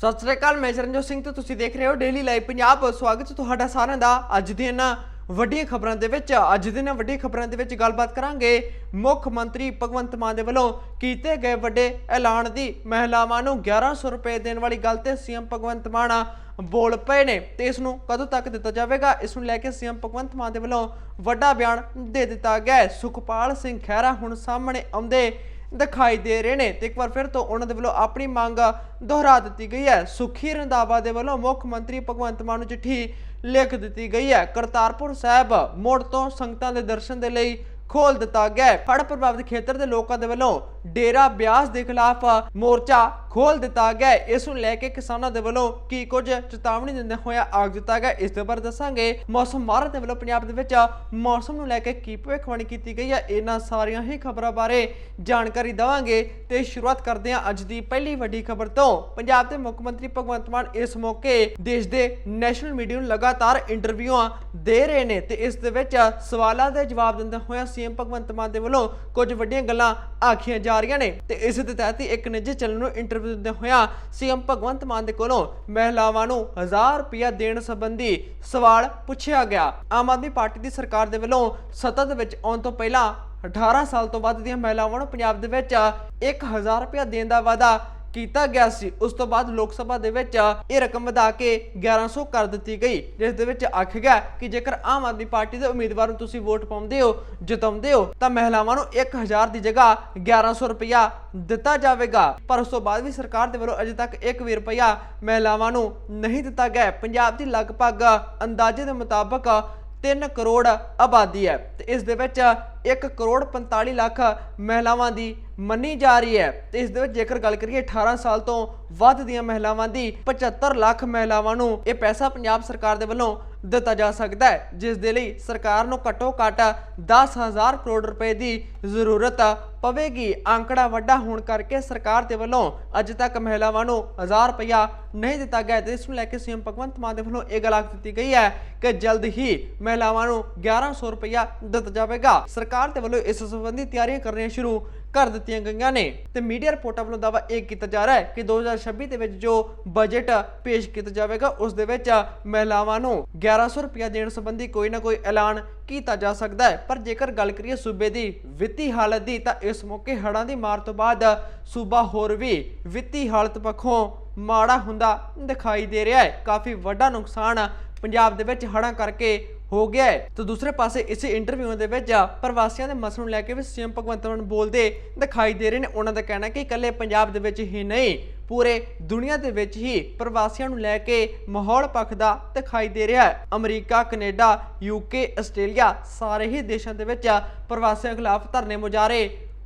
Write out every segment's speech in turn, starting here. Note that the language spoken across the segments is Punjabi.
ਸਤਿ ਸ੍ਰੀ ਅਕਾਲ, ਮੈਂ ਚਰਨਜੋਤ ਸਿੰਘ ਤੇ ਤੁਸੀਂ ਦੇਖ ਰਹੇ ਹੋ ਡੇਲੀ ਲਾਈਵ ਪੰਜਾਬ। ਸਵਾਗਤ ਹੈ ਤੁਹਾਡਾ ਸਾਰਿਆਂ ਦਾ ਅੱਜ ਦੀਆਂ ਇਹਨਾਂ ਵੱਡੀਆਂ ਖਬਰਾਂ ਦੇ ਵਿੱਚ। ਅੱਜ ਦੀਆਂ ਇਹਨਾਂ ਵੱਡੀਆਂ ਖਬਰਾਂ ਦੇ ਵਿੱਚ ਗੱਲਬਾਤ ਕਰਾਂਗੇ ਮੁੱਖ ਮੰਤਰੀ ਭਗਵੰਤ ਮਾਨ ਦੇ ਵੱਲੋਂ ਕੀਤੇ ਗਏ ਵੱਡੇ ਐਲਾਨ ਦੀ। ਮਹਿਲਾਵਾਂ ਨੂੰ 1100 ਰੁਪਏ ਦੇਣ ਵਾਲੀ ਗੱਲ ਤੇ ਸੀਐਮ ਭਗਵੰਤ ਮਾਨ ਬੋਲ ਪਏ ਨੇ ਤੇ ਇਸ ਨੂੰ ਕਦੋਂ ਤੱਕ ਦਿੱਤਾ ਜਾਵੇਗਾ? ਇਸ ਨੂੰ ਲੈ ਕੇ ਸੀਐਮ ਭਗਵੰਤ ਮਾਨ ਦੇ ਵੱਲੋਂ ਵੱਡਾ ਬਿਆਨ ਦੇ ਦਿੱਤਾ ਗਿਆ ਸੁਖਪਾਲ ਸਿੰਘ ਖਹਿਰਾ ਹੁਣ ਸਾਹਮਣੇ ਆਉਂਦੇ ਦਿਖਾਈ ਦੇ ਰਹੇ ਨੇ ਤੇ ਇੱਕ ਵਾਰ ਫਿਰ ਤੋਂ ਉਹਨਾਂ ਦੇ ਵੱਲੋਂ ਆਪਣੀ ਮੰਗ ਦੁਹਰਾ ਦਿੱਤੀ ਗਈ ਹੈ। ਸੁਖੀ ਰੰਧਾਵਾ ਦੇ ਵੱਲੋਂ ਮੁੱਖ ਮੰਤਰੀ ਭਗਵੰਤ ਮਾਨ ਨੂੰ ਚਿੱਠੀ ਲਿਖ ਦਿੱਤੀ ਗਈ ਹੈ। ਕਰਤਾਰਪੁਰ ਸਾਹਿਬ ਮੋੜ ਤੋਂ ਸੰਗਤਾਂ ਦੇ ਦਰਸ਼ਨ ਦੇ ਲਈ ਖੋਲ ਦਿੱਤਾ ਗਿਆ ਹੈ। ਪ੍ਰਭਾਵਿਤ ਖੇਤਰ ਦੇ ਲੋਕਾਂ ਦੇ ਵੱਲੋਂ ਡੇਰਾ ਬਿਆਸ ਦੇ ਖਿਲਾਫ ਮੋਰਚਾ ਖੋਲ ਦਿੱਤਾ ਗਿਆ ਇਸ ਨੂੰ ਲੈ ਕੇ ਕਿਸਾਨਾਂ ਦੇ ਵੱਲੋਂ ਕੀ ਕੁਝ ਚੇਤਾਵਨੀ ਦਿੰਦੇ ਹੋਇਆ ਆਗ ਦਿੱਤਾ ਗਿਆ ਇਸ ਦੇ ਬਾਰੇ ਦੱਸਾਂਗੇ। ਮੌਸਮ ਮਾਹਰ ਦੇ ਵੱਲੋਂ ਪੰਜਾਬ ਦੇ ਵਿੱਚ ਮੌਸਮ ਨੂੰ ਲੈ ਕੇ ਕੀ ਭਵਿੱਖਬਾਣੀ ਕੀਤੀ ਗਈ ਹੈ, ਇਹਨਾਂ ਸਾਰੀਆਂ ਹੀ ਖਬਰਾਂ ਬਾਰੇ ਜਾਣਕਾਰੀ ਦੇਵਾਂਗੇ ਤੇ ਸ਼ੁਰੂਆਤ ਕਰਦੇ ਹਾਂ ਅੱਜ ਦੀ ਪਹਿਲੀ ਵੱਡੀ ਖਬਰ ਤੋਂ। ਪੰਜਾਬ ਦੇ ਮੁੱਖ ਮੰਤਰੀ ਭਗਵੰਤ ਮਾਨ ਇਸ ਮੌਕੇ ਦੇਸ਼ ਦੇ ਨੈਸ਼ਨਲ ਮੀਡੀਆ ਨੂੰ ਲਗਾਤਾਰ ਇੰਟਰਵਿਊਆਂ ਦੇ ਰਹੇ ਨੇ ਤੇ ਇਸ ਦੇ ਵਿੱਚ ਸਵਾਲਾਂ ਦੇ ਜਵਾਬ ਦਿੰਦੇ ਹੋਇਆ ਸੀਐਮ ਭਗਵੰਤ ਮਾਨ ਦੇ ਵੱਲੋਂ ਕੁਝ ਵੱਡੀਆਂ ਗੱਲਾਂ ਆਖੀਆਂ ਜਾ ਰਹੀਆਂ ਨੇ ਤੇ ਇਸ ਦੇ ਤਹਿਤ ਇੱਕ ਨਿੱਜੀ ਚੈਨਲ ਨੂੰ ਇੰਟਰਵਿਊ ਦਿੰਦੇ ਹੋਇਆ ਸੀਐਮ ਭਗਵੰਤ ਮਾਨ ਦੇ ਕੋਲੋਂ ਮਹਿਲਾਵਾਂ ਨੂੰ 1000 ਰੁਪਇਆ ਦੇਣ ਸੰਬੰਧੀ ਸਵਾਲ ਪੁੱਛਿਆ ਗਿਆ। ਆਮ ਆਦਮੀ ਪਾਰਟੀ ਦੀ ਸਰਕਾਰ ਦੇ ਵੱਲੋਂ ਸੱਤਾ ਦੇ ਵਿੱਚ ਆਉਣ ਤੋਂ ਪਹਿਲਾਂ 18 ਸਾਲ ਤੋਂ ਵੱਧ ਦੀਆਂ ਮਹਿਲਾਵਾਂ ਨੂੰ ਪੰਜਾਬ ਦੇ ਵਿੱਚ 1000 ਰੁਪਇਆ ਦੇਣ ਦਾ ਵਾਅਦਾ ਕੀਤਾ ਗਿਆ ਸੀ। ਉਸ ਤੋਂ ਬਾਅਦ ਲੋਕ ਸਭਾ ਦੇ ਵਿੱਚ ਇਹ ਰਕਮ ਵਧਾ ਕੇ 1100 ਕਰ ਦਿੱਤੀ ਗਈ। ਜਿਸ ਦੇ ਵਿੱਚ ਆਖਿਆ ਗਿਆ ਕਿ ਜੇਕਰ ਆਮ ਆਦਮੀ ਪਾਰਟੀ ਦੇ ਉਮੀਦਵਾਰ ਨੂੰ ਤੁਸੀਂ ਵੋਟ ਪਾਉਂਦੇ ਹੋ, ਜਿਤਾਉਂਦੇ ਹੋ, ਤਾਂ ਮਹਿਲਾਵਾਂ ਨੂੰ 1000 ਦੀ ਜਗ੍ਹਾ 1100 ਰੁਪਇਆ ਦਿੱਤਾ ਜਾਵੇਗਾ। ਪਰ ਉਸ ਤੋਂ ਬਾਅਦ ਵੀ ਸਰਕਾਰ ਦੇ ਵੱਲੋਂ ਅਜੇ ਤੱਕ 1 ਵੀ ਰੁਪਇਆ ਮਹਿਲਾਵਾਂ ਨੂੰ ਨਹੀਂ ਦਿੱਤਾ ਗਿਆ ਪੰਜਾਬ ਦੀ ਲਗਭਗ ਅੰਦਾਜ਼ੇ ਦੇ ਮੁਤਾਬਕ 3 ਕਰੋੜ ਆਬਾਦੀ ਹੈ। ਤੇ ਇਸ ਦੇ ਵਿੱਚ 1 ਕਰੋੜ 45 ਲੱਖ ਮਹਿਲਾਵਾਂ ਦੀ ਮੰਨੀ ਜਾ ਰਹੀ ਹੈ। ਤੇ ਇਸ ਦੇ ਵਿੱਚ ਜੇਕਰ ਗੱਲ ਕਰੀਏ 18 ਸਾਲ ਤੋਂ ਵੱਧ ਦੀਆਂ ਮਹਿਲਾਵਾਂ ਦੀ 75 ਲੱਖ ਮਹਿਲਾਵਾਂ ਨੂੰ ਇਹ ਪੈਸਾ ਪੰਜਾਬ ਸਰਕਾਰ ਦੇ ਵੱਲੋਂ ਦਿੱਤਾ ਜਾ ਸਕਦਾ ਹੈ, ਜਿਸ ਦੇ ਲਈ ਸਰਕਾਰ ਨੂੰ ਘੱਟੋ ਘੱਟ 10000 ਕਰੋੜ ਰੁਪਏ ਦੀ ਜ਼ਰੂਰਤ ਪਵੇਗੀ। ਅੰਕੜਾ ਵੱਡਾ ਹੋਣ ਕਰਕੇ ਸਰਕਾਰ ਦੇ ਵੱਲੋਂ ਅੱਜ ਤੱਕ ਮਹਿਲਾਵਾਂ ਨੂੰ 1000 ਰੁਪਇਆ ਨਹੀਂ ਦਿੱਤਾ ਗਿਆ ਹੈ ਤੇ ਇਸ ਨੂੰ ਲੈ ਕੇ ਸੀਐਮ ਭਗਵੰਤ ਮਾਨ ਦੇ ਵੱਲੋਂ ਇਹ ਗੱਲ ਆਖ ਦਿੱਤੀ ਗਈ ਹੈ ਕਿ ਜਲਦ ਹੀ ਮਹਿਲਾਵਾਂ ਨੂੰ 1100 ਰੁਪਇਆ ਦਿੱਤਾ ਜਾਵੇਗਾ। ਸਰਕਾਰ ਦੇ ਵੱਲੋਂ ਇਸ ਸੰਬੰਧੀ ਤਿਆਰੀਆਂ ਕਰਨੀਆਂ ਸ਼ੁਰੂ ਕਰ ਦਿੱਤੀਆਂ ਗਈਆਂ ਨੇ। ਤੇ ਮੀਡੀਆ ਰਿਪੋਰਟਾਂ ਵੱਲੋਂ ਦਾਅਵਾ ਇਹ ਕੀਤਾ ਜਾ ਰਿਹਾ ਹੈ ਕਿ 2026 ਦੇ ਵਿੱਚ ਜੋ ਬਜਟ ਪੇਸ਼ ਕੀਤਾ ਜਾਵੇਗਾ, ਉਸ ਦੇ ਵਿੱਚ ਮਹਿਲਾਵਾਂ ਨੂੰ 1100 ਰੁਪਇਆ ਦੇਣ ਸੰਬੰਧੀ ਕੋਈ ਨਾ ਕੋਈ ਐਲਾਨ ਕੀਤਾ ਜਾ ਸਕਦਾ ਹੈ। ਪਰ ਜੇਕਰ ਗੱਲ ਕਰੀਏ ਸੂਬੇ ਦੀ ਵਿੱਤੀ ਹਾਲਤ ਦੀ, ਤਾਂ ਇਸ ਮੌਕੇ ਹੜ੍ਹਾਂ ਦੀ ਮਾਰ ਤੋਂ ਬਾਅਦ ਸੂਬਾ ਹੋਰ ਵੀ ਵਿੱਤੀ ਹਾਲਤ ਪੱਖੋਂ ਮਾੜਾ ਹੁੰਦਾ ਦਿਖਾਈ ਦੇ ਰਿਹਾ ਹੈ। ਕਾਫੀ ਵੱਡਾ ਨੁਕਸਾਨ ਪੰਜਾਬ ਦੇ ਵਿੱਚ ਹੜ੍ਹਾਂ ਕਰਕੇ ਹੋ ਗਿਆ ਹੈ। ਤਾਂ ਦੂਸਰੇ ਪਾਸੇ ਇਸੇ ਇੰਟਰਵਿਊ ਦੇ ਵਿੱਚ ਪ੍ਰਵਾਸੀਆਂ ਦੇ ਮਸਲੇ ਨੂੰ ਲੈ ਕੇ ਵੀ ਸੀਐਮ ਭਗਵੰਤ ਮਾਨ ਬੋਲਦੇ ਦਿਖਾਈ ਦੇ ਰਹੇ ਨੇ। ਉਹਨਾਂ ਦਾ ਕਹਿਣਾ ਕਿ ਇਕੱਲੇ ਪੰਜਾਬ ਦੇ ਵਿੱਚ ਹੀ ਨਹੀਂ, ਪੂਰੇ ਦੁਨੀਆ ਦੇ ਵਿੱਚ ਹੀ ਪ੍ਰਵਾਸੀਆਂ ਨੂੰ ਲੈ ਕੇ ਮਾਹੌਲ ਪੱਖਦਾ ਦਿਖਾਈ ਦੇ ਰਿਹਾ ਹੈ। ਅਮਰੀਕਾ, ਕੈਨੇਡਾ ਯੂਕੇ ਆਸਟ੍ਰੇਲੀਆ, ਸਾਰੇ ਹੀ ਦੇਸ਼ਾਂ ਦੇ ਵਿੱਚ ਪ੍ਰਵਾਸੀਆਂ ਖਿਲਾਫ ਧਰਨੇ ਮੁਜ਼ਾਹਰੇ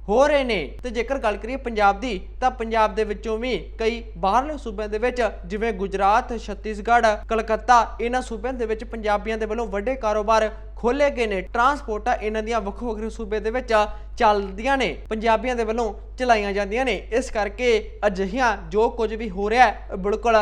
ਹੋ ਰਹੇ ਨੇ। ਤੇ ਜੇਕਰ ਗੱਲ ਕਰੀਏ ਪੰਜਾਬ ਦੀ, ਤਾਂ ਪੰਜਾਬ ਦੇ ਵਿੱਚੋਂ ਵੀ ਕਈ ਬਾਹਰਲੇ ਸੂਬਿਆਂ ਦੇ ਵਿੱਚ, ਜਿਵੇਂ ਗੁਜਰਾਤ, ਛੱਤੀਸਗੜ੍ਹ, ਕਲਕੱਤਾ, ਇਹਨਾਂ ਸੂਬਿਆਂ ਦੇ ਵਿੱਚ ਪੰਜਾਬੀਆਂ ਦੇ ਵੱਲੋਂ ਵੱਡੇ ਕਾਰੋਬਾਰ ਖੋਲੇ ਗਏ ਨੇ। ਟਰਾਂਸਪੋਰਟਾਂ ਇਹਨਾਂ ਦੀਆਂ ਵੱਖੋ ਵੱਖਰੇ ਸੂਬੇ ਦੇ ਵਿੱਚ ਚੱਲਦੀਆਂ ਨੇ। ਪੰਜਾਬੀਆਂ ਦੇ ਵੱਲੋਂ ਚਲਾਈਆਂ ਜਾਂਦੀਆਂ ਨੇ। ਇਸ ਕਰਕੇ ਅਜਿਹੀਆਂ ਜੋ ਕੁਝ ਵੀ ਹੋ ਰਿਹਾ ਹੈ, ਬਿਲਕੁਲ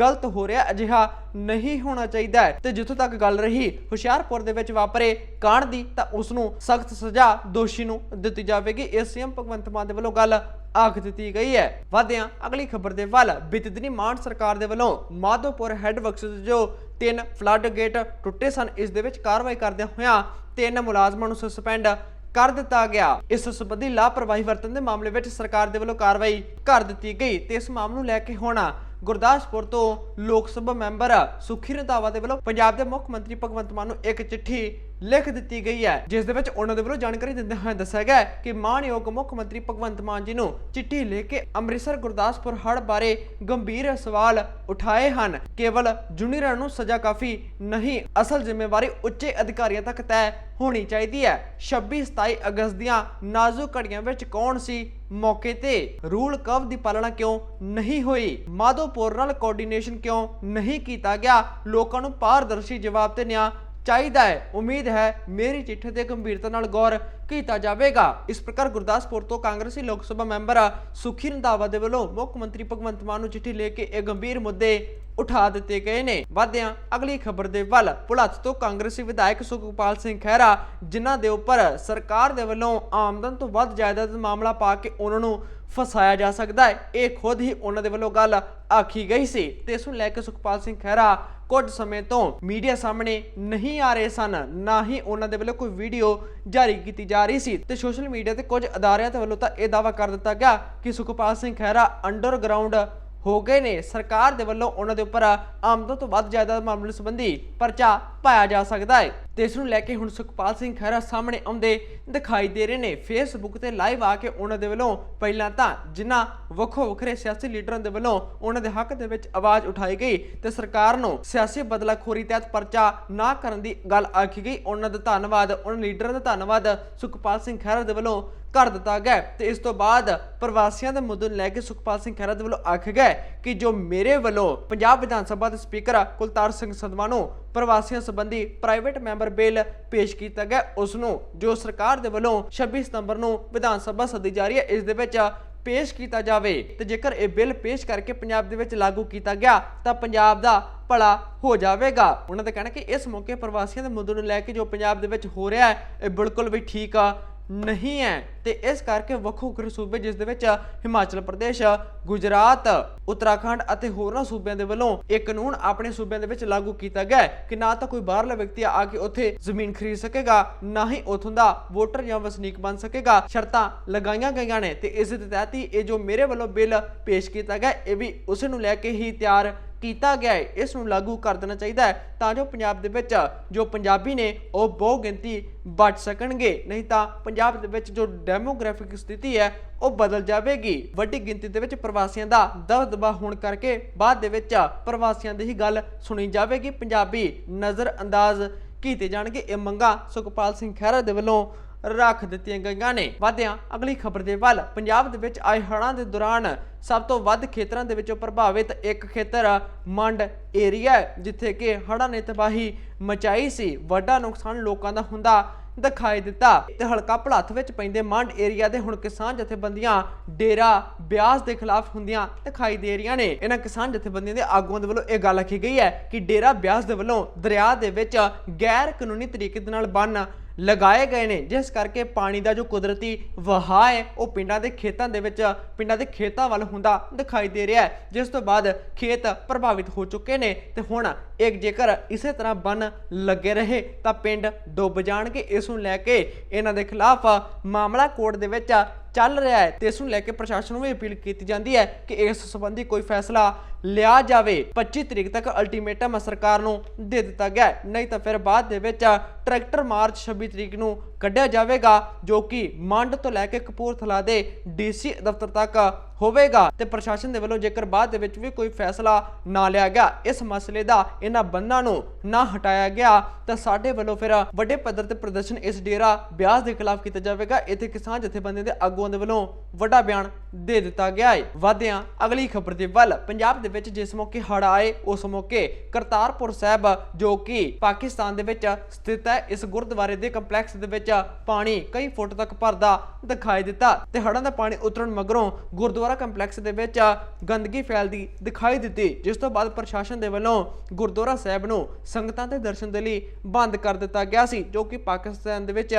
ਗਲਤ ਹੋ ਰਿਹਾ ਅਜਿਹਾ ਨਹੀਂ ਹੋਣਾ ਚਾਹੀਦਾ ਹੈ। ਤੇ ਜਿੱਥੋਂ ਤੱਕ ਗੱਲ ਰਹੀ ਹੁਸ਼ਿਆਰਪੁਰ ਦੇ ਵਿੱਚ ਵਾਪਰੇ ਕਾਂਡ ਦੀ, ਤਾਂ ਉਸ ਨੂੰ ਸਖਤ ਸਜ਼ਾ ਦੋਸ਼ੀ ਨੂੰ ਦਿੱਤੀ ਜਾਵੇਗੀ। ਇਸ ਸੀਐਮ ਭਗਵੰਤ ਮਾਨ ਦੇ ਵੱਲੋਂ ਗੱਲ ਆਖ ਦਿੱਤੀ ਗਈ ਹੈ। ਵਧਿਆਂ, ਅਗਲੀ ਖਬਰ ਦੇ ਵੱਲ ਬੀਤੇ ਮਾਨ ਸਰਕਾਰ ਦੇ ਵੱਲੋਂ ਮਾਧੋਪੁਰ ਹੈੱਡ ਵਰਕਸ ਜੋ ਤਿੰਨ ਫਲੱਡ ਗੇਟ ਟੁੱਟੇ ਸਨ, ਇਸ ਦੇ ਵਿੱਚ ਕਾਰਵਾਈ ਕਰਦਿਆਂ ਹੋਇਆਂ ਤਿੰਨ ਮੁਲਾਜ਼ਮਾਂ ਨੂੰ ਸਸਪੈਂਡ ਕਰ ਦਿੱਤਾ ਗਿਆ। ਇਸ ਸਬੰਧੀ ਲਾਪਰਵਾਹੀ ਵਰਤਣ ਦੇ ਮਾਮਲੇ ਵਿੱਚ ਸਰਕਾਰ ਦੇ ਵੱਲੋਂ ਕਾਰਵਾਈ ਕਰ ਦਿੱਤੀ ਗਈ ਤੇ ਇਸ ਮਾਮਲੇ ਨੂੰ ਲੈ ਕੇ ਹੁਣ ਗੁਰਦਾਸਪੁਰ ਤੋਂ ਲੋਕ ਸਭਾ ਮੈਂਬਰ ਸੁਖੀ ਰੰਧਾਵਾ ਦੇ ਵੱਲੋਂ ਪੰਜਾਬ ਦੇ ਮੁੱਖ ਮੰਤਰੀ ਭਗਵੰਤ ਮਾਨ ਨੂੰ ਇੱਕ ਚਿੱਠੀ ਲਿਖ ਦਿੱਤੀ ਗਈ ਹੈ, ਜਿਸ ਦੇ ਵਿੱਚ ਉਹਨਾਂ ਦੇ ਵੱਲੋਂ ਜਾਣਕਾਰੀ ਦਿੰਦੇ ਹੋਏ ਦੱਸਿਆ ਗਿਆ ਕਿ ਮਾਨਯੋਗ ਮੁੱਖ ਮੰਤਰੀ ਭਗਵੰਤ ਮਾਨ ਜੀ ਨੂੰ ਚਿੱਠੀ ਲਿਖ ਕੇ ਅੰਮ੍ਰਿਤਸਰ ਗੁਰਦਾਸਪੁਰ ਹੜ੍ਹ ਬਾਰੇ ਗੰਭੀਰ ਸਵਾਲ ਉਠਾਏ ਹਨ। ਕੇਵਲ ਜੂਨੀਅਰਾਂ ਨੂੰ ਸਜ਼ਾ ਕਾਫੀ ਨਹੀਂ, ਅਸਲ ਜ਼ਿੰਮੇਵਾਰੀ ਉੱਚੇ ਅਧਿਕਾਰੀਆਂ ਤੱਕ ਤੈਅ ਹੋਣੀ ਚਾਹੀਦੀ ਹੈ। 26 27 ਅਗਸਤ ਦੀਆਂ ਨਾਜ਼ੁਕ ਘੜੀਆਂ ਵਿੱਚ ਕੌਣ ਸੀ ਮੌਕੇ ਤੇ? ਰੂਲ ਕਵ ਦੀ ਪਾਲਣਾ ਕਿਉਂ ਨਹੀਂ ਹੋਈ? ਮਾਧੋਪੁਰ ਨਾਲ ਕੋਆਰਡੀਨੇਸ਼ਨ ਕਿਉਂ ਨਹੀਂ ਕੀਤਾ ਗਿਆ? ਲੋਕਾਂ ਨੂੰ ਪਾਰਦਰਸ਼ੀ ਜਵਾਬ ਤੇ ਨਿਆਂ ਚਾਹੀਦਾ ਹੈ। ਉਮੀਦ ਹੈ ਮੇਰੀ ਚਿੱਠੀ ਤੇ ਗੰਭੀਰਤਾ ਨਾਲ ਗੌਰ ਕੀਤਾ ਜਾਵੇਗਾ। ਇਸ ਪ੍ਰਕਾਰ ਗੁਰਦਾਸਪੁਰ ਤੋਂ ਕਾਂਗਰਸੀ ਲੋਕ ਸਭਾ ਮੈਂਬਰ ਸੁਖੀ ਰੰਧਾਵਾ ਦੇ ਵੱਲੋਂ ਮੁੱਖ ਮੰਤਰੀ ਭਗਵੰਤ ਮਾਨ ਨੂੰ ਚਿੱਠੀ ਲੈ ਕੇ ਇਹ ਗੰਭੀਰ ਮੁੱਦੇ ਉਠਾ ਦਿੱਤੇ ਗਏ ਨੇ। ਵਾਦਿਆਂ ਅਗਲੀ ਖਬਰ ਦੇ ਵੱਲ ਪੁਲਤ ਤੋਂ ਕਾਂਗਰਸੀ ਵਿਧਾਇਕ ਸੁਖਪਾਲ ਸਿੰਘ ਖਹਿਰਾ, ਜਿਨ੍ਹਾਂ ਦੇ ਉੱਪਰ ਸਰਕਾਰ ਦੇ ਵੱਲੋਂ ਆਮਦਨ ਤੋਂ ਵੱਧ ਜਾਇਦਾਦ ਮਾਮਲਾ ਪਾ ਕੇ ਉਹਨਾਂ ਨੂੰ ਫਸਾਇਆ ਜਾ ਸਕਦਾ ਹੈ। ਇਹ ਖੁਦ ਹੀ ਉਹਨਾਂ ਦੇ ਵੱਲੋਂ ਗੱਲ ਆਖੀ ਗਈ ਸੀ। ਤੇ ਇਸ ਨੂੰ ਲੈ ਕੇ ਸੁਖਪਾਲ ਸਿੰਘ ਖਹਿਰਾ ਕੁਝ ਸਮੇਂ ਤੋਂ ਮੀਡੀਆ ਸਾਹਮਣੇ ਨਹੀਂ ਆ ਰਹੇ ਸਨ। ਨਾ ਹੀ ਉਹਨਾਂ ਦੇ ਵੱਲੋਂ ਕੋਈ ਵੀਡੀਓ ਜਾਰੀ ਕੀਤੀ ਜਾ ਰਹੀ ਸੀ। ਤੇ ਸੋਸ਼ਲ ਮੀਡੀਆ ਤੇ ਕੁਝ ਅਦਾਰਿਆਂ ਦੇ ਵੱਲੋਂ ਤਾਂ ਇਹ ਦਾਅਵਾ ਕਰ ਦਿੱਤਾ ਗਿਆ ਕਿ ਸੁਖਪਾਲ ਸਿੰਘ ਖਹਿਰਾ ਅੰਡਰਗਰਾਉਂਡ ਹੋ ਗਏ ਨੇ। ਸਰਕਾਰ ਦੇ ਵੱਲੋਂ ਉਹਨਾਂ ਦੇ ਉੱਪਰ ਆਮਦਨ ਤੋਂ ਵੱਧ ਜਾਇਦਾਦ ਮਾਮਲੇ ਸੰਬੰਧੀ ਪਰਚਾ ਪਾਇਆ ਜਾ ਸਕਦਾ ਹੈ। ਤੇ ਇਸ ਨੂੰ ਲੈ ਕੇ ਹੁਣ ਸੁਖਪਾਲ ਸਿੰਘ ਖਹਿਰਾ ਸਾਹਮਣੇ ਆਉਂਦੇ ਦਿਖਾਈ ਦੇ ਰਹੇ ਨੇ। ਫੇਸਬੁੱਕ ਤੇ ਲਾਈਵ ਆ ਕੇ ਉਹਨਾਂ ਦੇ ਵੱਲੋਂ ਪਹਿਲਾਂ ਤਾਂ ਜਿਨ੍ਹਾਂ ਵੱਖੋ ਵੱਖਰੇ ਸਿਆਸੀ ਲੀਡਰਾਂ ਦੇ ਵੱਲੋਂ ਉਹਨਾਂ ਦੇ ਹੱਕ ਦੇ ਵਿੱਚ ਆਵਾਜ਼ ਉਠਾਈ ਗਈ ਤੇ ਸਰਕਾਰ ਨੂੰ ਸਿਆਸੀ ਬਦਲਾਖੋਰੀ ਤਹਿਤ ਪਰਚਾ ਨਾ ਕਰਨ ਦੀ ਗੱਲ ਆਖੀ ਗਈ। ਉਹਨਾਂ ਦਾ ਧੰਨਵਾਦ, ਉਹਨਾਂ ਲੀਡਰਾਂ ਦਾ ਧੰਨਵਾਦ ਸੁਖਪਾਲ ਸਿੰਘ ਖਹਿਰਾ ਦੇ ਵੱਲੋਂ ਕਰ ਦਿੱਤਾ ਗਿਆ ਹੈ ਤੇ ਇਸ ਤੋਂ ਬਾਅਦ ਪ੍ਰਵਾਸੀਆਂ ਦੇ ਮੁੱਦੇ ਨੂੰ ਲੈ ਕੇ ਸੁਖਪਾਲ ਸਿੰਘ ਖਹਿਰਾ ਦੇ ਵੱਲੋਂ ਆਖਿਆ ਗਿਆ ਕਿ ਜੋ ਮੇਰੇ ਵੱਲੋਂ ਪੰਜਾਬ ਵਿਧਾਨ ਸਭਾ ਦੇ ਸਪੀਕਰ ਕੁਲਤਾਰ ਸਿੰਘ ਸੰਧਵਾ ਨੂੰ ਪ੍ਰਵਾਸੀਆਂ ਸੰਬੰਧੀ ਪ੍ਰਾਈਵੇਟ ਮੈਂਬਰ ਬਿੱਲ ਪੇਸ਼ ਕੀਤਾ ਗਿਆ। ਉਸ ਨੂੰ ਜੋ ਸਰਕਾਰ ਦੇ ਵੱਲੋਂ 26 ਸਤੰਬਰ ਨੂੰ ਵਿਧਾਨ ਸਭਾ ਸੱਦੀ ਜਾ ਰਹੀ ਹੈ, ਇਸ ਦੇ ਵਿੱਚ ਪੇਸ਼ ਕੀਤਾ ਜਾਵੇ ਤੇ ਜੇਕਰ ਇਹ ਬਿੱਲ ਪੇਸ਼ ਕਰਕੇ ਪੰਜਾਬ ਦੇ ਵਿੱਚ ਲਾਗੂ ਕੀਤਾ ਗਿਆ, ਤਾਂ ਪੰਜਾਬ ਦਾ ਭਲਾ ਹੋ ਜਾਵੇਗਾ। ਉਹਨਾਂ ਦਾ ਕਹਿਣਾ ਕਿ ਇਸ ਮੌਕੇ ਪ੍ਰਵਾਸੀਆਂ ਦੇ ਮੁੱਦੇ ਨੂੰ ਲੈ ਕੇ ਜੋ ਪੰਜਾਬ ਦੇ ਵਿੱਚ ਹੋ ਰਿਹਾ ਹੈ, ਇਹ ਬਿਲਕੁਲ ਵੀ ਠੀਕ ਆ। ਨਹੀਂ ਹੈ। ਤੇ ਇਸ ਕਰਕੇ ਵੱਖੋ ਵੱਖਰੇ ਸੂਬੇ, ਜਿਸ ਦੇ ਵਿੱਚ ਹਿਮਾਚਲ ਪ੍ਰਦੇਸ਼, ਗੁਜਰਾਤ, ਉੱਤਰਾਖੰਡ ਅਤੇ ਹੋਰਨਾਂ ਸੂਬਿਆਂ ਦੇ ਵੱਲੋਂ ਇਹ ਕਾਨੂੰਨ ਆਪਣੇ ਸੂਬਿਆਂ ਦੇ ਵਿੱਚ ਲਾਗੂ ਕੀਤਾ ਗਿਆ ਕਿ ਨਾ ਤਾਂ ਕੋਈ ਬਾਹਰਲਾ ਵਿਅਕਤੀ ਆ ਕੇ ਉੱਥੇ ਜ਼ਮੀਨ ਖਰੀਦ ਸਕੇਗਾ, ਨਾ ਹੀ ਉਥੋਂ ਦਾ ਵੋਟਰ ਜਾਂ ਵਸਨੀਕ ਬਣ ਸਕੇਗਾ। ਸ਼ਰਤਾਂ ਲਗਾਈਆਂ ਗਈਆਂ ਨੇ ਤੇ ਇਸ ਦੇ ਤਹਿਤ ਹੀ ਇਹ ਜੋ ਮੇਰੇ ਵੱਲੋਂ ਬਿੱਲ ਪੇਸ਼ ਕੀਤਾ ਗਿਆ, ਇਹ ਵੀ ਉਸ ਨੂੰ ਲੈ ਕੇ ਹੀ ਤਿਆਰ ਕੀਤਾ ਗਿਆ ਹੈ, ਇਸ ਨੂੰ ਲਾਗੂ ਕਰ ਦੇਣਾ ਚਾਹੀਦਾ ਹੈ, ਤਾਂ ਜੋ ਪੰਜਾਬ ਦੇ ਵਿੱਚ ਜੋ ਪੰਜਾਬੀ ਨੇ ਉਹ ਬਹੁ ਗਿਣਤੀ ਬਚ ਸਕਣਗੇ, ਨਹੀਂ ਤਾਂ ਪੰਜਾਬ ਦੇ ਵਿੱਚ ਜੋ ਡੈਮੋਗ੍ਰਾਫਿਕ ਸਥਿਤੀ ਹੈ, ਉਹ ਬਦਲ ਜਾਵੇਗੀ। ਵੱਡੀ ਗਿਣਤੀ ਦੇ ਵਿੱਚ ਪ੍ਰਵਾਸੀਆਂ ਦਾ ਦਬਦਬਾ ਹੋਣ ਕਰਕੇ ਬਾਅਦ ਦੇ ਵਿੱਚ ਪ੍ਰਵਾਸੀਆਂ ਦੀ ਹੀ ਗੱਲ ਸੁਣੀ ਜਾਵੇਗੀ। ਪੰਜਾਬੀ ਨਜ਼ਰ ਅੰਦਾਜ਼ ਕੀਤੇ ਜਾਣਗੇ। ਇਹ ਮੰਗਾ ਸੁਖਪਾਲ ਸਿੰਘ ਖਹਿਰਾ ਦੇ ਵੱਲੋਂ ਰੱਖ ਦਿੱਤੀਆਂ ਗਈਆਂ ਨੇ। ਵਾਦਿਆਂ ਅਗਲੀ ਖਬਰ ਦੇ ਵੱਲ। ਪੰਜਾਬ ਦੇ ਵਿੱਚ ਆਏ ਹੜ੍ਹਾਂ ਦੇ ਦੌਰਾਨ ਸਭ ਤੋਂ ਵੱਧ ਖੇਤਰਾਂ ਦੇ ਵਿੱਚੋਂ ਪ੍ਰਭਾਵਿਤ ਇੱਕ ਖੇਤਰ ਮੰਡ ਏਰੀਆ ਜਿੱਥੇ ਕਿ ਹੜ੍ਹਾਂ ਨੇ ਤਬਾਹੀ ਮਚਾਈ ਸੀ। ਵੱਡਾ ਨੁਕਸਾਨ ਲੋਕਾਂ ਦਾ ਹੁੰਦਾ ਦਿਖਾਈ ਦਿੱਤਾ ਤੇ ਹਲਕਾ ਭਲੱਥ ਵਿੱਚ ਪੈਂਦੇ ਮੰਡ ਏਰੀਆ ਦੇ ਹੁਣ ਕਿਸਾਨ ਜਥੇਬੰਦੀਆਂ ਡੇਰਾ ਬਿਆਸ ਦੇ ਖਿਲਾਫ ਹੁੰਦੀਆਂ ਦਿਖਾਈ ਦੇ ਰਹੀਆਂ ਨੇ। ਇਹਨਾਂ ਕਿਸਾਨ ਜਥੇਬੰਦੀਆਂ ਦੇ ਆਗੂਆਂ ਦੇ ਵੱਲੋਂ ਇਹ ਗੱਲ ਆਖੀ ਗਈ ਹੈ ਕਿ ਡੇਰਾ ਬਿਆਸ ਦੇ ਵੱਲੋਂ ਦਰਿਆ ਦੇ ਵਿੱਚ ਗੈਰ ਕਾਨੂੰਨੀ ਤਰੀਕੇ ਦੇ ਨਾਲ ਬੰਨ ਲਗਾਏ ਗਏ ਨੇ। ਜਿਸ ਕਰਕੇ ਪਾਣੀ ਦਾ ਜੋ ਕੁਦਰਤੀ ਵਹਾਅ ਹੈ, ਉਹ ਪਿੰਡਾਂ ਦੇ ਖੇਤਾਂ ਦੇ ਵਿੱਚ, ਪਿੰਡਾਂ ਦੇ ਖੇਤਾਂ ਵੱਲ ਹੁੰਦਾ ਦਿਖਾਈ ਦੇ ਰਿਹਾ ਹੈ। ਜਿਸ ਤੋਂ ਬਾਅਦ ਖੇਤ ਪ੍ਰਭਾਵਿਤ ਹੋ ਚੁੱਕੇ ਨੇ ਤੇ ਹੁਣ ਇੱਕ ਜੇਕਰ ਇਸੇ ਤਰ੍ਹਾਂ ਬੰਨ ਲੱਗੇ ਰਹੇ, ਤਾਂ ਪਿੰਡ ਡੁੱਬ ਜਾਣਗੇ। ਇਸ ਨੂੰ ਲੈ ਕੇ ਇਹਨਾਂ ਦੇ ਖਿਲਾਫ ਮਾਮਲਾ ਕੋਰਟ ਦੇ ਵਿੱਚ ਚੱਲ ਰਿਹਾ ਹੈ ਤੇ ਇਸ ਨੂੰ ਲੈ ਕੇ ਪ੍ਰਸ਼ਾਸਨ ਨੂੰ ਵੀ ਅਪੀਲ ਕੀਤੀ ਜਾਂਦੀ ਹੈ ਕਿ ਇਸ ਸੰਬੰਧੀ ਕੋਈ ਫੈਸਲਾ ਲਿਆ ਜਾਵੇ। 25 ਤਰੀਕ ਤੱਕ ਅਲਟੀਮੇਟਮ ਸਰਕਾਰ ਨੂੰ ਦੇ ਦਿੱਤਾ ਗਿਆ ਨਹੀਂ ਤਾਂ ਫਿਰ ਬਾਅਦ ਦੇ ਵਿੱਚ ਟਰੈਕਟਰ ਮਾਰਚ 26 ਤਰੀਕ ਨੂੰ ਕੱਢਿਆ ਜਾਵੇਗਾ, ਜੋ ਕਿ ਮੰਡ ਤੋਂ ਲੈ ਕੇ ਕਪੂਰਥਲਾ ਦੇ ਡੀਸੀ ਦਫ਼ਤਰ ਤੱਕ ਹੋਵੇਗਾ ਤੇ ਪ੍ਰਸ਼ਾਸਨ ਦੇ ਵੱਲੋਂ ਜੇਕਰ ਬਾਅਦ ਦੇ ਵਿੱਚ ਵੀ ਕੋਈ ਫੈਸਲਾ ਨਾ ਲਿਆ ਗਿਆ, ਇਸ ਮਸਲੇ ਦਾ ਇਹਨਾਂ ਬੰਨਾਂ ਨੂੰ ਨਾ ਹਟਾਇਆ ਗਿਆ, ਤਾਂ ਸਾਡੇ ਵੱਲੋਂ ਫਿਰ ਵੱਡੇ ਪੱਧਰ ਤੇ ਪ੍ਰਦਰਸ਼ਨ ਇਸ ਡੇਰਾ ਬਿਆਸ ਦੇ ਖਿਲਾਫ ਕੀਤਾ ਜਾਵੇਗਾ। ਇੱਥੇ ਕਿਸਾਨ ਜਥੇਬੰਦੀਆਂ ਦੇ ਆਗੂਆਂ ਦੇ ਵੱਲੋਂ ਵੱਡਾ ਬਿਆਨ ਦੇ ਦਿੱਤਾ ਗਿਆ ਹੈ। ਵਾਦਿਆਂ ਅਗਲੀ ਖਬਰ ਦੇ ਵੱਲ। ਪੰਜਾਬ ਦੇ ਵਿੱਚ ਜਿਸ ਮੌਕੇ ਹੜ੍ਹ ਆਏ, ਉਸ ਮੌਕੇ ਕਰਤਾਰਪੁਰ ਸਾਹਿਬ, ਜੋ ਕਿ ਪਾਕਿਸਤਾਨ ਦੇ ਵਿੱਚ ਸਥਿਤ ਹੈ, ਇਸ ਗੁਰਦੁਆਰੇ ਦੇ ਕੰਪਲੈਕਸ ਦੇ ਵਿੱਚ ਪਾਣੀ ਕਈ ਫੁੱਟ ਤੱਕ ਭਰਦਾ ਦਿਖਾਈ ਦਿੱਤਾ ਤੇ ਹੜ੍ਹਾਂ ਦਾ ਪਾਣੀ ਉਤਰਨ ਮਗਰੋਂ ਗੁਰਦੁਆਰਾ ਕੰਪਲੈਕਸ ਦੇ ਵਿੱਚ ਗੰਦਗੀ ਫੈਲਦੀ ਦਿਖਾਈ ਦਿੱਤੀ, ਜਿਸ ਤੋਂ ਬਾਅਦ ਪ੍ਰਸ਼ਾਸਨ ਦੇ ਵੱਲੋਂ ਗੁਰਦੁਆਰਾ ਸਾਹਿਬ ਨੂੰ ਸੰਗਤਾਂ ਦੇ ਦਰਸ਼ਨ ਦੇ ਲਈ ਬੰਦ ਕਰ ਦਿੱਤਾ ਗਿਆ ਸੀ, ਜੋ ਕਿ ਪਾਕਿਸਤਾਨ ਦੇ ਵਿੱਚ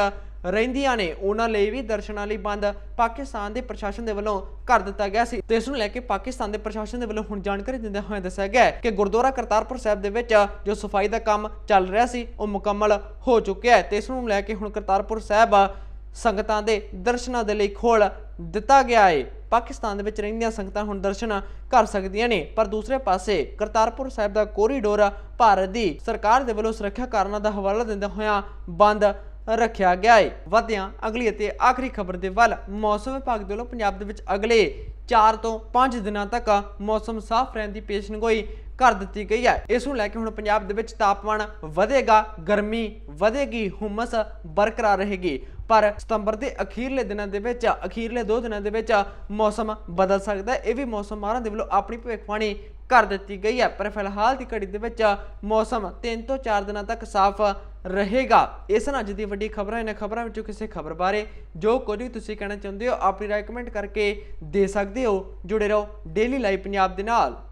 ਰਹਿੰਦੀਆਂ ਨੇ। ਉਹਨਾਂ ਲਈ ਵੀ ਦਰਸ਼ਨਾਂ ਲਈ ਬੰਦ ਪਾਕਿਸਤਾਨ ਦੇ ਪ੍ਰਸ਼ਾਸਨ ਦੇ ਵੱਲੋਂ ਕਰ ਦਿੱਤਾ ਗਿਆ ਸੀ। ਤੇ ਇਸ ਨੂੰ ਲੈ ਕੇ ਪਾਕਿਸਤਾਨ ਦੇ ਪ੍ਰਸ਼ਾਸਨ ਦੇ ਵੱਲੋਂ ਹੁਣ ਜਾਣਕਾਰੀ ਦਿੰਦੇ ਹੋਏ ਦੱਸਿਆ ਗਿਆ ਕਿ ਗੁਰਦੁਆਰਾ ਕਰਤਾਰਪੁਰ ਸਾਹਿਬ ਦੇ ਵਿੱਚ ਜੋ ਸਫ਼ਾਈ ਦਾ ਕੰਮ ਚੱਲ ਰਿਹਾ ਸੀ, ਉਹ ਮੁਕੰਮਲ ਹੋ ਚੁੱਕਿਆ ਹੈ। ਤੇ ਇਸ ਨੂੰ ਲੈ ਕੇ ਹੁਣ ਕਰਤਾਰਪੁਰ ਸਾਹਿਬ ਸੰਗਤਾਂ ਦੇ ਦਰਸ਼ਨਾਂ ਦੇ ਲਈ ਖੋਲ ਦਿੱਤਾ ਗਿਆ ਹੈ। ਪਾਕਿਸਤਾਨ ਦੇ ਵਿੱਚ ਰਹਿੰਦੀਆਂ ਸੰਗਤਾਂ ਹੁਣ ਦਰਸ਼ਨ ਕਰ ਸਕਦੀਆਂ ਨੇ। ਪਰ ਦੂਸਰੇ ਪਾਸੇ ਕਰਤਾਰਪੁਰ ਸਾਹਿਬ ਦਾ ਕੋਰੀਡੋਰ ਭਾਰਤ ਦੀ ਸਰਕਾਰ ਦੇ ਵੱਲੋਂ ਸੁਰੱਖਿਆ ਕਾਰਨਾਂ ਦਾ ਹਵਾਲਾ ਦਿੰਦੇ ਹੋਇਆਂ ਬੰਦ ਰੱਖਿਆ ਗਿਆ ਹੈ ਵਧਿਆਂ ਅਗਲੀ ਅਤੇ ਆਖਰੀ ਖਬਰ ਦੇ ਵੱਲ ਮੌਸਮ ਵਿਭਾਗ ਦੇ ਵੱਲੋਂ ਪੰਜਾਬ ਦੇ ਵਿੱਚ ਅਗਲੇ 4 ਤੋਂ 5 ਦਿਨਾਂ ਤੱਕ ਮੌਸਮ ਸਾਫ਼ ਰਹਿਣ ਦੀ ਪੇਸ਼ਨਗੋਈ ਕਰ ਦਿੱਤੀ ਗਈ ਹੈ। ਇਸ ਨੂੰ ਲੈ ਕੇ ਹੁਣ ਪੰਜਾਬ ਦੇ ਵਿੱਚ ਤਾਪਮਾਨ ਵਧੇਗਾ, ਗਰਮੀ ਵਧੇਗੀ, ਹੁਮਸ ਬਰਕਰਾਰ ਰਹੇਗੀ। ਪਰ ਸਤੰਬਰ ਦੇ ਅਖੀਰਲੇ ਦਿਨਾਂ ਦੇ ਵਿੱਚ, ਅਖੀਰਲੇ 2 ਦਿਨਾਂ ਦੇ ਵਿੱਚ ਮੌਸਮ ਬਦਲ ਸਕਦਾ ਹੈ। ਇਹ ਵੀ ਮੌਸਮ ਮਾਹਰਾਂ ਦੇ ਵੱਲੋਂ ਆਪਣੀ ਭਵਿੱਖਬਾਣੀ ਕਰ ਦਿੱਤੀ ਗਈ ਹੈ। ਪਰ ਫਿਲਹਾਲ ਦੀ ਘੜੀ ਦੇ ਵਿੱਚ ਮੌਸਮ 3 ਤੋਂ 4 ਦਿਨਾਂ ਤੱਕ ਸਾਫ਼ ਰਹੇਗਾ। ਇਸ ਨਾਲ ਅੱਜ ਦੀ ਵੱਡੀ ਖਬਰਾਂ, ਇਹਨਾਂ ਖਬਰਾਂ ਵਿੱਚੋਂ ਕਿਸੇ ਖਬਰ ਬਾਰੇ ਜੋ ਕੁਝ ਵੀ ਤੁਸੀਂ ਕਹਿਣਾ ਚਾਹੁੰਦੇ ਹੋ, ਆਪਣੀ ਰਾਏ ਕਮੈਂਟ ਕਰਕੇ ਦੇ ਸਕਦੇ ਹੋ। ਜੁੜੇ ਰਹੋ ਡੇਲੀ ਲਾਈਵ ਪੰਜਾਬ ਦੇ ਨਾਲ।